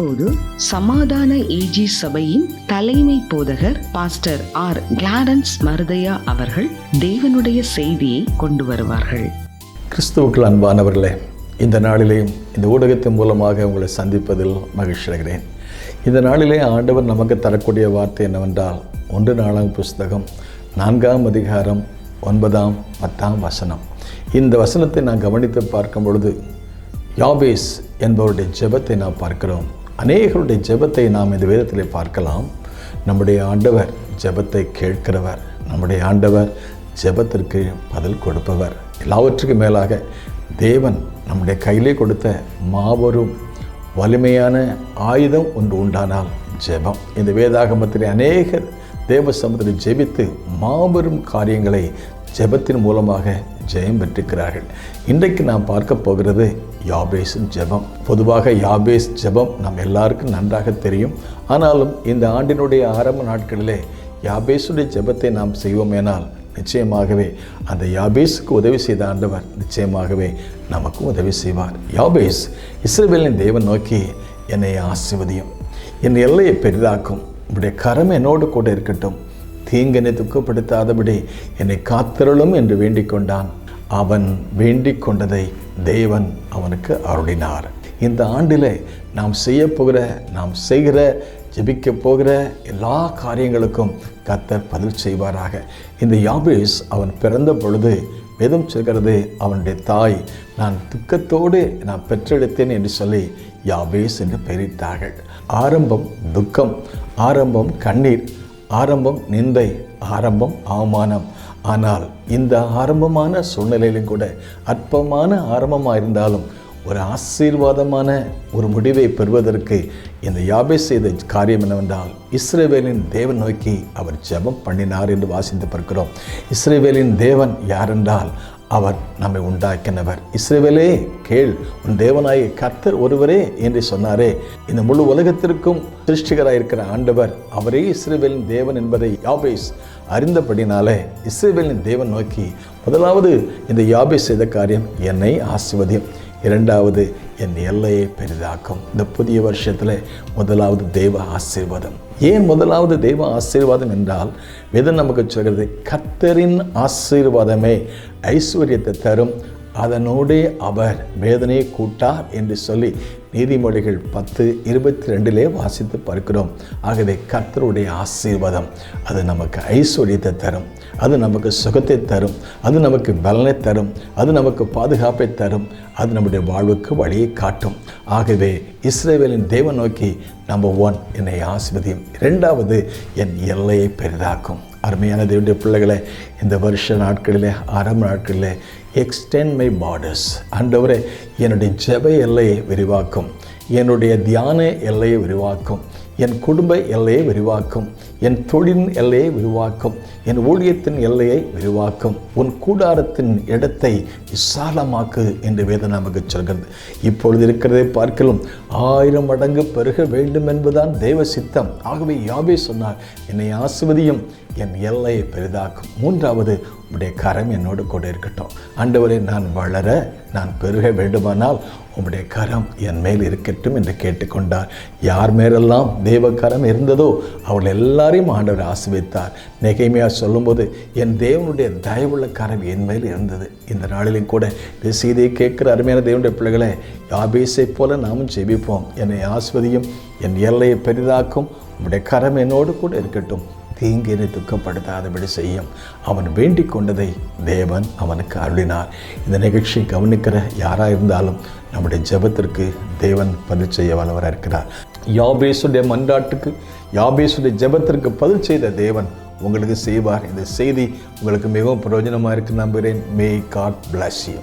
அப்போது சமாதான ஏஜி சபையின் தலைமை போதகர் பாஸ்டர் ஆர் கிளாரன்ஸ் மருதையா அவர்கள் தேவனுடைய செய்தியை கொண்டு வருவார்கள். கிறிஸ்துவுக்குள் அன்பானவர்களே இந்த நாளிலேயும் இந்த ஊடகத்தின் மூலமாக உங்களை சந்திப்பதில் மகிழ்ச்சியடைகிறேன் இந்த நாளிலே ஆண்டவர் நமக்கு தரக்கூடிய வார்த்தை என்னவென்றால் ஒன்று நாளாம் புஸ்தகம் நான்காம் அதிகாரம் ஒன்பதாம் பத்தாம் வசனம். இந்த வசனத்தை நான் கவனித்து பார்க்கும் பொழுது யாவேஸ் என்பவருடைய ஜெபத்தை நாம் பார்க்கிறோம். அநேகருடைய ஜெபத்தை நாம் இந்த வேதத்தில் பார்க்கலாம். நம்முடைய ஆண்டவர் ஜெபத்தை கேட்கிறவர் நம்முடைய ஆண்டவர் ஜெபத்திற்கு பதில் கொடுப்பவர். எல்லாவற்றுக்கும் மேலாக தேவன் நம்முடைய கையிலே கொடுத்த மாபெரும் வலிமையான ஆயுதம் ஒன்று உண்டானால் ஜெபம். இந்த வேதாகமத்தில் அநேகர் தேவ சமூகத்தில் ஜெபித்து மாபெரும் காரியங்களை ஜெபத்தின் மூலமாக ஜெயம் பெற்றிருக்கிறார்கள் இன்றைக்கு நாம் பார்க்க போகிறது யாபேஸின் ஜெபம். பொதுவாக யாபேஸ் ஜெபம் நம் எல்லாருக்கும் நன்றாக தெரியும். ஆனாலும் இந்த ஆண்டினுடைய ஆரம்ப நாட்களிலே யாபேஸுடைய ஜெபத்தை நாம் செய்வோமேனால் நிச்சயமாகவே அந்த யாபேஸுக்கு உதவி செய்த ஆண்டவர் நிச்சயமாகவே நமக்கும் உதவி செய்வார். யாபேஸ் இஸ்ரேவேலின் தேவன் நோக்கி என்னை ஆசிர்வதியும். என் எல்லையை பெரிதாக்கும். உடைய கரம் என்னோடு கூட இருக்கட்டும். தீங்கனை துக்கப்படுத்தாதபடி என்னை காத்திரளும் என்று வேண்டிக் கொண்டான் அவன் வேண்டிக் கொண்டதை தேவன் அவனுக்கு அருளினார். இந்த ஆண்டில் நாம் செய்ய போகிற நாம் செய்கிற ஜெபிக்க போகிற எல்லா காரியங்களுக்கும் கத்தர் பதில் செய்வாராக. இந்த யாபேஸ் அவன் பிறந்த பொழுது வேதம் சொல்கிறது அவனுடைய தாய் நான் துக்கத்தோடு நான் பெற்றெடுத்தேன் என்று சொல்லி யாபேஸ் என்று பெயரிட்டார்கள். ஆரம்பம் துக்கம் ஆரம்பம் கண்ணீர் ஆரம்பம் நிந்தை ஆரம்பம் அவமானம். ஆனால் இந்த ஆரம்பமான சூழ்நிலையிலும் கூட அற்பமான ஆரம்பமாக இருந்தாலும் ஒரு ஆசீர்வாதமான ஒரு முடிவை பெறுவதற்கு இந்த யாபே செய்த காரியம் என்னவென்றால் இஸ்ரேவேலின் தேவன் நோக்கி அவர் ஜெபம் பண்ணினார் என்று வாசித்து பார்க்கிறோம். இஸ்ரேவேலின் தேவன் யாரென்றால் அவர் நம்மை உண்டாக்கினவர். இஸ்ரேவேலே கேள் உன் தேவனாய கர்த்தர் ஒருவரே என்று சொன்னாரே. இந்த முழு உலகத்திற்கும் திருஷ்டிகராயிருக்கிற ஆண்டவர் அவரே இஸ்ரேவேலின் தேவன் என்பதை யாபேஸ் அறிந்தபடினாலே இஸ்ரேவேலின் தேவன் நோக்கி முதலாவது இந்த யாபேஸ் செய்த காரியம் என்னை ஆசிர்வதியும் இரண்டாவது என் எல்லையை பெரிதாக்கும். இந்த புதிய வருஷத்தில் முதலாவது தெய்வ ஆசீர்வாதம். ஏன் முதலாவது தெய்வ ஆசீர்வாதம் என்றால் வேதம் நமக்கு சொல்கிறது கத்தரின் ஆசீர்வாதமே ஐஸ்வர்யத்தை தரும் அதனோடே அவர் வேதனையை கூட்டார் என்று சொல்லி நீதிமொழிகள் பத்து இருபத்தி ரெண்டிலே வாசித்து பார்க்கிறோம். ஆகவே கர்த்தருடைய ஆசீர்வாதம் அது நமக்கு ஐஸ்வர்யத்தை தரும். அது நமக்கு சுகத்தை தரும். அது நமக்கு பலனை தரும். அது நமக்கு பாதுகாப்பை தரும். அது நம்முடைய வாழ்வுக்கு வழியை காட்டும். ஆகவே இஸ்ரேவேலின் தேவன் நோக்கி நம்பர் ஒன் என்னை ஆசிர்வதியும். இரண்டாவது என் எல்லையை பெரிதாக்கும். அருமையான தேவனுடைய பிள்ளைகளை இந்த வருஷ நாட்களிலே ஆரம்ப நாட்களிலே எக்ஸ்டென்ட் மை பார்டர்ஸ் ஆண்டவரே என்னுடைய ஜெப எல்லையை விரிவாக்கும். என்னுடைய தியான எல்லையை விரிவாக்கும் என் குடும்ப எல்லையை விரிவாக்கும் என் தொழிலின் எல்லையை விரிவாக்கும் என் ஊழியத்தின் எல்லையை விரிவாக்கும் உன் கூடாரத்தின் இடத்தை விசாலமாக்கு என்று வேதம் நமக்கு சொல்கிறது. இப்பொழுது இருக்கிறதை பார்க்கலும் ஆயிரம் மடங்கு பெருக வேண்டும் என்பதுதான் தேவ சித்தம். ஆகவே யாவே சொன்னார் என்னை ஆசிர்வதியும் என் எல்லையை பெரிதாக்கும். மூன்றாவது உம்முடைய கரம் என்னோடு கூட இருக்கட்டும். ஆண்டவரே நான் வளர நான் பெருக வேண்டுமானால் உம்முடைய கரம் என் மேல் இருக்கட்டும் என்று கேட்டுக்கொண்டார். யார் மேலெல்லாம் தேவ கரம் இருந்ததோ அவள் எல்லாரையும் ஆண்டவர் ஆசிர்வித்தார் நெகைமையாக சொல்லும்போது என் தேவனுடைய தயவுள்ள கரம் என் மேல் இருந்தது. இந்த நாளிலும் கூட இந்த செய்தியை கேட்குற அருமையான தேவனுடைய பிள்ளைகளை யாபேசை போல நாமும் ஜெபிப்போம். என்னை ஆஸ்வதியும் என் எல்லையை பெரிதாக்கும். உம்முடைய கரம் என்னோடு கூட இருக்கட்டும். தீங்கினை துக்கப்படுத்தாதபடி செய்யும். அவன் வேண்டிக் கொண்டதை தேவன் அவனுக்கு அருளினார். இந்த நிகழ்ச்சியை கவனிக்கிற யாராக இருந்தாலும் நம்முடைய ஜெபத்திற்கு தேவன் பதில் செய்ய வல்லவராக இருக்கிறார். யாபேசுடைய மன்றாட்டுக்கு யாபேசுடைய ஜெபத்திற்கு பதில் செய்த தேவன் உங்களுக்கு செய்வார். இந்த செய்தி உங்களுக்கு மிகவும் பிரயோஜனமாக இருக்கு நம்புகிறேன். May God bless you